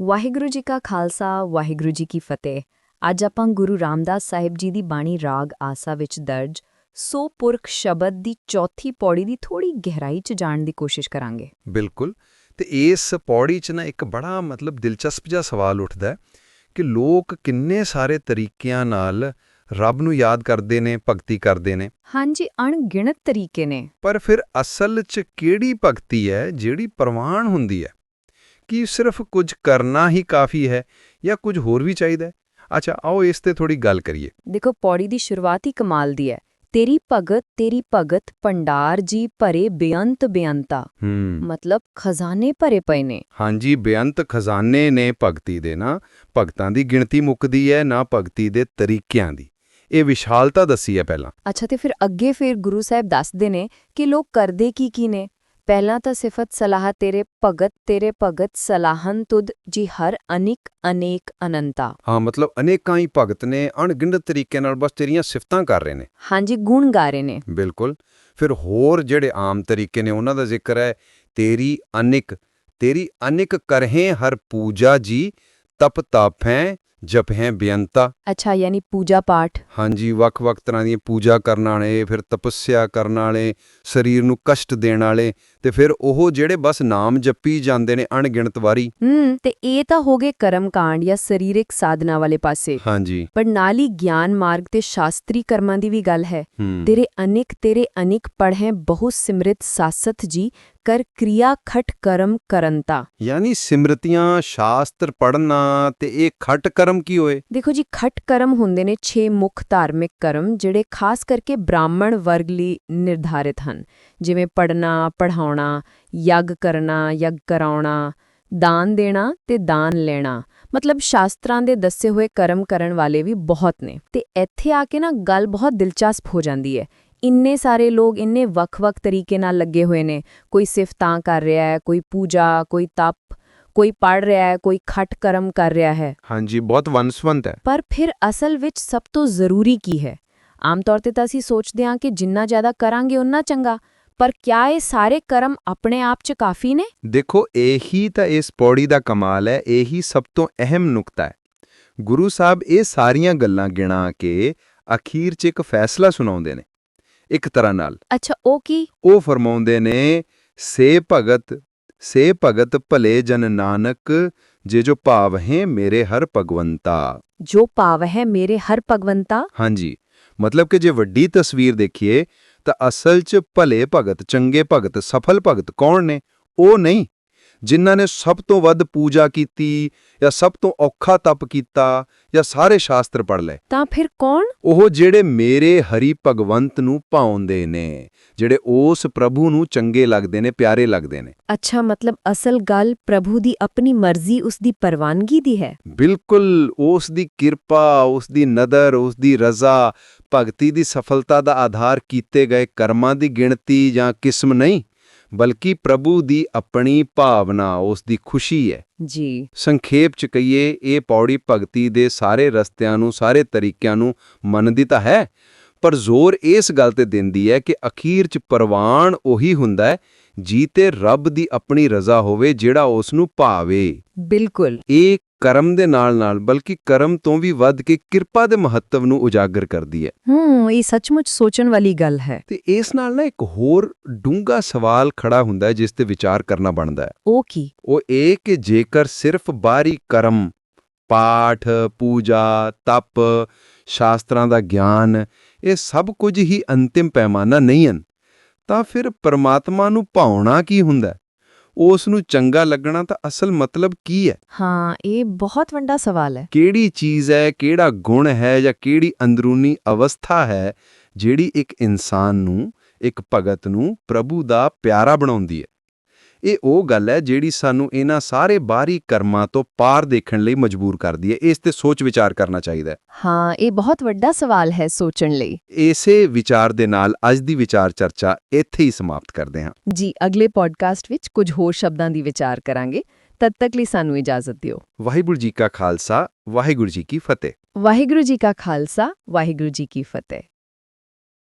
ਵਾਹਿਗੁਰੂ ਜੀ ਕਾ ਖਾਲਸਾ ਵਾਹਿਗੁਰੂ ਜੀ ਕੀ ਫਤਿਹ। ਅੱਜ ਆਪਾਂ ਗੁਰੂ ਰਾਮਦਾਸ ਸਾਹਿਬ ਜੀ ਦੀ ਬਾਣੀ ਰਾਗ ਆਸਾ ਵਿੱਚ ਦਰਜ ਸੋ ਪੁਰਖ ਸ਼ਬਦ ਦੀ ਚੌਥੀ ਪੌੜੀ ਦੀ ਥੋੜੀ ਗਹਿਰਾਈ 'ਚ ਜਾਣ ਦੀ ਕੋਸ਼ਿਸ਼ ਕਰਾਂਗੇ। ਬਿਲਕੁਲ। ਤੇ ਇਸ ਪੌੜੀ 'ਚ ਨਾ ਇੱਕ ਬੜਾ ਮਤਲਬ ਦਿਲਚਸਪ ਜਿਹਾ ਸਵਾਲ ਉੱਠਦਾ ਹੈ ਕਿ ਲੋਕ ਕਿੰਨੇ ਸਾਰੇ ਤਰੀਕਿਆਂ ਨਾਲ ਰੱਬ ਨੂੰ ਯਾਦ ਕਰਦੇ ਨੇ ਭਗਤੀ ਕਰਦੇ ਨੇ। ਹਾਂਜੀ ਅਣਗਿਣਤ ਤਰੀਕੇ ਨੇ। ਪਰ ਫਿਰ ਅਸਲ 'ਚ ਕਿਹੜੀ ਭਗਤੀ ਹੈ ਜਿਹੜੀ ਪ੍ਰਵਾਨ ਹੁੰਦੀ ਹੈ? ਕੀ ਸਿਰਫ ਕੁਝ ਕਰਨਾ ਹੀ ਕਾਫੀ ਹੈ ਜਾਂ ਕੁਝ ਹੋਰ ਵੀ ਚਾਹੀਦਾ ਅੱਛਾ ਆਓ ਇਸ ਤੇ ਥੋੜੀ ਗੱਲ ਕਰੀਏ। ਦੇਖੋ ਪੌੜੀ ਦੀ ਸ਼ੁਰੂਆਤ ਹੀ ਕਮਾਲ ਦੀ ਹੈ। ਤੇਰੀ ਭਗਤ ਤੇਰੀ ਭਗਤ ਪੰਡਾਰ ਜੀ ਭਰੇ ਬੇਅੰਤ ਬੇਅੰਤਾ। ਮਤਲਬ ਖਜ਼ਾਨੇ ਭਰੇ ਪਏ ਨੇ। ਹਾਂਜੀ ਬੇਅੰਤ ਖਜ਼ਾਨੇ ਨੇ ਭਗਤੀ ਦੇ ਨਾ। ਭਗਤਾਂ ਦੀ ਗਿਣਤੀ ਮੁੱਕਦੀ ਹੈ ਨਾ ਭਗਤੀ ਦੇ ਤਰੀਕਿਆਂ ਦੀ। ਇਹ ਵਿਸ਼ਾਲਤਾ ਦੱਸੀ ਹੈ ਪਹਿਲਾਂ। ਅੱਛਾ ਤੇ ਫਿਰ ਅੱਗੇ ਫਿਰ ਗੁਰੂ ਸਾਹਿਬ ਦੱਸਦੇ ਨੇ ਕਿ ਲੋਕ ਕਰਦੇ ਕੀ ਕੀ ਨੇ? ਪਹਿਲਾਂ ਤਾਂ ਸਿਫਤ ਸਲਾਹ ਤੇਰੇ ਭਗਤ ਤੇਰੇ ਭਗਤ ਸਲਾਹਨ ਤੁਧ ਜੀ ਹਰ ਅਨਿਕ ਅਨੇਕ ਅਨੰਤਾ। ਹਾਂ ਮਤਲਬ ਅਨੇਕਾਂ ਹੀ ਭਗਤ ਨੇ ਅਣਗਿਣਤ ਤਰੀਕੇ ਨਾਲ ਬਸ ਤੇਰੀਆਂ ਸਿਫਤਾਂ ਕਰ ਰਹੇ ਨੇ। ਹਾਂਜੀ ਗੁਣ ਗਾ ਰਹੇ ਨੇ। ਬਿਲਕੁਲ। ਫਿਰ ਹੋਰ ਜਿਹੜੇ ਆਮ ਤਰੀਕੇ ਨੇ ਉਹਨਾਂ ਦਾ ਜ਼ਿਕਰ ਹੈ ਤੇਰੀ ਅਨਿਕ ਤੇਰੀ ਅਨਿਕ ਕਰਹੇ ਹਰ ਪੂਜਾ ਜੀ ਤਪ ਤਾਪੈ ਜਪਹਿ ਬੇਅੰਤਾ। ਅੱਛਾ ਯਾਨੀ ਪੂਜਾ ਪਾਠ। ਹਾਂਜੀ ਵੱਖ-ਵੱਖ ਤਰ੍ਹਾਂ ਦੀਆਂ ਪੂਜਾ ਕਰਨ ਵਾਲੇ ਫਿਰ ਤਪੱਸਿਆ ਕਰਨ ਵਾਲੇ ਸਰੀਰ ਨੂੰ ਕਸ਼ਟ ਦੇਣ ਵਾਲੇ ਤੇ ਫਿਰ ਉਹ ਜਿਹੜੇ ਬਸ ਨਾਮ ਜਪੀ ਜਾਂਦੇ ਨੇ ਅਣਗਿਣਤ ਵਾਰੀ ਹੂੰ ਤੇ ਇਹ ਤਾਂ ਹੋ ਗਏ ਕਰਮ ਕਾਂਡ ਜਾਂ ਸਰੀਰਕ ਸਾਧਨਾ ਵਾਲੇ ਪਾਸੇ। ਹਾਂਜੀ। ਪਰ ਨਾਲ ਹੀ ਗਿਆਨ ਮਾਰਗ ਤੇ ਸ਼ਾਸਤਰੀ ਕਰਮਾਂ ਦੀ ਵੀ ਗੱਲ ਹੈ। ਹੂੰ। ਤੇਰੇ ਅਨਿਕ ਤੇਰੇ ਅਨਿਕ ਪੜ੍ਹੈ ਬਹੁ ਸਿਮਰਿਤ ਸਾਸਤ ਜੀ ਕਰ ਕਿਰਿਆ ਖਟ ਕਰਮ ਕਰੰਤਾ। ਯਾਨੀ ਸਿਮਰਤੀਆਂ ਸ਼ਾਸਤਰ ਪੜ੍ਹਨਾ ਤੇ ਇਹ ਖਟ ਕਰਮ ਕੀ ਹੋਏ? ਦੇਖੋ ਜੀ ਖਟ ਕਰਮ ਹੁੰਦੇ ਨੇ 6 ਮੁੱਖ ਧਾਰਮਿਕ ਕਰਮ ਜਿਹੜੇ ਖਾਸ ਕਰਕੇ ਬ੍ਰਾਹਮਣ ਵਰਗ ਲਈ ਨਿਰਧਾਰਿਤ ਹਨ। ਜਿਵੇਂ ਪੜਨਾ ਪੜਾਉਣਾ ਯੱਗ ਕਰਨਾ ਯੱਗ ਕਰਾਉਣਾ ਦਾਨ ਦੇਣਾ ਤੇ ਦਾਨ ਲੈਣਾ। ਮਤਲਬ ਸ਼ਾਸਤਰਾਂ ਦੇ ਦੱਸੇ ਹੋਏ ਕਰਮ ਕਰਨ ਵਾਲੇ ਵੀ ਬਹੁਤ ਨੇ। ਤੇ ਇੱਥੇ ਆ ਕੇ ਨਾ ਗੱਲ ਬਹੁਤ ਦਿਲਚਸਪ ਹੋ ਜਾਂਦੀ ਹੈ। ਇੰਨੇ ਸਾਰੇ ਲੋਕ ਇੰਨੇ ਵੱਖ-ਵੱਖ ਤਰੀਕੇ ਨਾਲ ਲੱਗੇ ਹੋਏ ਨੇ। ਕੋਈ ਸਿਫਤਾਂ ਕਰ ਰਿਹਾ ਹੈ ਕੋਈ ਪੂਜਾ ਕੋਈ ਤਪ ਕੋਈ ਪੜ ਰਿਹਾ ਹੈ ਕੋਈ ਖਟ ਕਰਮ ਕਰ ਰਿਹਾ ਹੈ। ਹਾਂਜੀ ਬਹੁਤ ਵੰਸਵੰਤ ਹੈ। ਪਰ ਫਿਰ ਅਸਲ ਵਿੱਚ ਸਭ ਤੋਂ ਜ਼ਰੂਰੀ ਕੀ ਹੈ? ਆਮ ਤੌਰ ਤੇ ਤਾਂ ਅਸੀਂ ਸੋਚਦੇ ਹਾਂ ਕਿ ਜਿੰਨਾ ਜ਼ਿਆਦਾ ਕਰਾਂਗੇ ਉਨਾ ਚੰਗਾ ਪਰ ਕਿਆ ਇਹ ਸਾਰੇ ਕਰਮ ਆਪਣੇ ਆਪ 'ਚ ਕਾਫੀ ਨੇ? ਦੇਖੋ ਇਹੀ ਤਾਂ ਇਸ ਪੌੜੀ ਦਾ ਕਮਾਲ ਹੈ ਇਹੀ ਸਭ ਤੋਂ ਅਹਿਮ ਨੁਕਤਾ ਹੈ। ਗੁਰੂ ਸਾਹਿਬ ਇਹ ਸਾਰੀਆਂ ਗੱਲਾਂ ਗਿਣਾ ਕੇ ਅਖੀਰ 'ਚ ਇੱਕ ਫੈਸਲਾ ਸੁਣਾਉਂਦੇ ਨੇ। ਇੱਕ ਤਰ੍ਹਾਂ ਨਾਲ। ਅੱਛਾ ਉਹ ਕੀ? ਉਹ ਫਰਮਾਉਂਦੇ ਨੇ ਸੇ ਭਗਤ ਸੇ ਭਗਤ ਭਲੇ ਜਨ ਨਾਨਕ ਜੇ ਜੋ ਭਾਵ ਹੈ ਮੇਰੇ ਹਰ ਭਗਵੰਤਾ। ਜੋ ਪਾਵ ਹੈ ਮੇਰੇ ਹਰ ਭਗਵੰਤਾ? ਹਾਂਜੀ ਮਤਲਬ ਕਿ ਜੇ ਵੱਡੀ ਤਸਵੀਰ ਦੇਖੀਏ ਤਾਂ ਅਸਲ 'ਚ ਭਲੇ ਭਗਤ ਚੰਗੇ ਭਗਤ ਸਫਲ ਭਗਤ ਕੌਣ ਨੇ? ਉਹ ਨਹੀਂ। ਜਿਨ੍ਹਾਂ ਨੇ ਸਭ ਤੋਂ ਵੱਧ ਪੂਜਾ ਕੀਤੀ ਜਾਂ ਸਭ ਤੋਂ ਔਖਾ ਤਪ ਕੀਤਾ ਜਾਂ ਸਾਰੇ ਸ਼ਾਸਤਰ ਪੜ੍ਹ ਲਏ। ਤਾਂ ਫਿਰ ਕੌਣ? ਉਹ ਜਿਹੜੇ ਮੇਰੇ ਹਰੀ ਭਗਵੰਤ ਨੂੰ ਭਾਉਂਦੇ ਨੇ ਜਿਹੜੇ ਉਸ ਪ੍ਰਭੂ ਨੂੰ ਚੰਗੇ ਲੱਗਦੇ ਨੇ ਪਿਆਰੇ ਲੱਗਦੇ ਨੇ। ਅੱਛਾ ਮਤਲਬ ਅਸਲ ਗੱਲ ਪ੍ਰਭੂ ਦੀ ਆਪਣੀ ਮਰਜ਼ੀ ਉਸ ਦੀ ਪਰਵਾਨਗੀ ਦੀ ਹੈ? ਬਿਲਕੁਲ ਉਸ ਦੀ ਕਿਰਪਾ ਉਸ ਦੀ ਨਦਰ ਉਸ ਦੀ ਰਜ਼ਾ ਭਗਤੀ ਦੀ ਸਫਲਤਾ ਦਾ ਆਧਾਰ ਕੀਤੇ ਗਏ ਕਰਮਾਂ ਦੀ ਗਿਣਤੀ ਜਾਂ ਕਿਸਮ ਨਹੀਂ। ਬਲਕਿ ਪ੍ਰਭੂ ਦੀ ਆਪਣੀ ਭਾਵਨਾ ਉਸ ਦੀ ਖੁਸ਼ੀ ਹੈ। ਜੀ। ਸੰਖੇਪ ਚ ਕਹੀਏ ਇਹ ਪੌੜੀ ਭਗਤੀ ਦੇ ਸਾਰੇ ਰਸਤਿਆਂ ਨੂੰ ਸਾਰੇ ਤਰੀਕਿਆਂ ਨੂੰ ਮੰਨਦੀ ਤਾਂ ਹੈ ਪਰ ਜ਼ੋਰ ਇਸ ਗੱਲ ਤੇ ਦਿੰਦੀ ਹੈ ਕਿ ਅਖੀਰ ਚ ਪ੍ਰਵਾਨ ਉਹੀ ਹੁੰਦਾ ਹੈ ਜੀਤੇ ਰੱਬ ਦੀ ਆਪਣੀ ਰਜ਼ਾ ਹੋਵੇ ਜਿਹੜਾ ਉਸ ਨੂੰ ਭਾਵੇ। ਬਿਲਕੁਲ। ਇਹ ਕਰਮ ਦੇ ਨਾਲ-ਨਾਲ ਬਲਕਿ ਕਰਮ ਤੋਂ ਵੀ ਵੱਧ ਕੇ ਕਿਰਪਾ ਦੇ ਮਹੱਤਵ ਨੂੰ ਉਜਾਗਰ ਕਰਦੀ ਹੈ। ਹੂੰ ਇਹ ਸੱਚਮੁੱਚ ਸੋਚਣ ਵਾਲੀ ਗੱਲ ਹੈ। ਤੇ ਇਸ ਨਾਲ ਨਾ ਇੱਕ ਹੋਰ ਡੂੰਘਾ ਸਵਾਲ ਖੜਾ ਹੁੰਦਾ ਹੈ ਜਿਸ ਤੇ ਵਿਚਾਰ ਕਰਨਾ ਬਣਦਾ ਹੈ। ਉਹ ਕੀ? ਉਹ ਇਹ ਕਿ ਜੇਕਰ ਸਿਰਫ ਬਾਹਰੀ ਕਰਮ ਪਾਠ ਪੂਜਾ ਤਪ ਸ਼ਾਸਤਰਾਂ ਦਾ ਗਿਆਨ ਇਹ ਸਭ ਕੁਝ ਹੀ ਅੰਤਿਮ ਪੈਮਾਨਾ ਨਹੀਂ ਹਨ ਤਾਂ ਫਿਰ ਪਰਮਾਤਮਾ ਨੂੰ ਭਾਉਣਾ ਕੀ ਹੁੰਦਾ ਹੈ? ਉਸ ਨੂੰ ਚੰਗਾ ਲੱਗਣਾ ਤਾਂ ਅਸਲ ਮਤਲਬ ਕੀ ਹੈ? ਹਾਂ ਇਹ ਬਹੁਤ ਵੱਡਾ ਸਵਾਲ ਹੈ। ਕਿਹੜੀ ਚੀਜ਼ ਹੈ ਕਿਹੜਾ ਗੁਣ ਹੈ ਜਾਂ ਕਿਹੜੀ ਅੰਦਰੂਨੀ ਅਵਸਥਾ ਹੈ ਜਿਹੜੀ ਇੱਕ ਇਨਸਾਨ ਨੂੰ ਇੱਕ ਭਗਤ ਨੂੰ ਪ੍ਰਭੂ ਦਾ ਪਿਆਰਾ ਬਣਾਉਂਦੀ ਹੈ? ਇਹ ਉਹ ਗੱਲ ਹੈ ਜਿਹੜੀ ਸਾਨੂੰ ਇਹਨਾਂ ਸਾਰੇ ਬਾਹਰੀ ਕਰਮਾਂ ਤੋਂ ਪਾਰ ਦੇਖਣ ਲਈ ਮਜਬੂਰ ਕਰਦੀ ਹੈ। ਇਸ ਤੇ ਸੋਚ ਵਿਚਾਰ ਕਰਨਾ ਚਾਹੀਦਾ ਹੈ। ਹਾਂ ਇਹ ਬਹੁਤ ਵੱਡਾ ਸਵਾਲ ਹੈ ਸੋਚਣ ਲਈ। ਇਸੇ ਵਿਚਾਰ ਦੇ ਨਾਲ ਅੱਜ ਦੀ ਵਿਚਾਰ ਚਰਚਾ ਇੱਥੇ ਹੀ ਸਮਾਪਤ ਕਰਦੇ ਹਾਂ। ਜੀ ਅਗਲੇ ਪੋਡਕਾਸਟ ਵਿੱਚ ਕੁਝ ਹੋਰ ਸ਼ਬਦਾਂ ਦੀ ਵਿਚਾਰ ਕਰਾਂਗੇ। ਤਦ ਤੱਕ ਲਈ ਸਾਨੂੰ ਇਜਾਜ਼ਤ ਦਿਓ। ਵਾਹਿਗੁਰੂ ਜੀ ਕਾ ਖਾਲਸਾ ਵਾਹਿਗੁਰੂ ਜੀ ਕੀ ਫਤਿਹ। ਵਾਹਿਗੁਰੂ ਜੀ ਕਾ ਖਾਲਸਾ ਵਾਹਿਗੁਰੂ ਜੀ ਕੀ ਫਤਿਹ।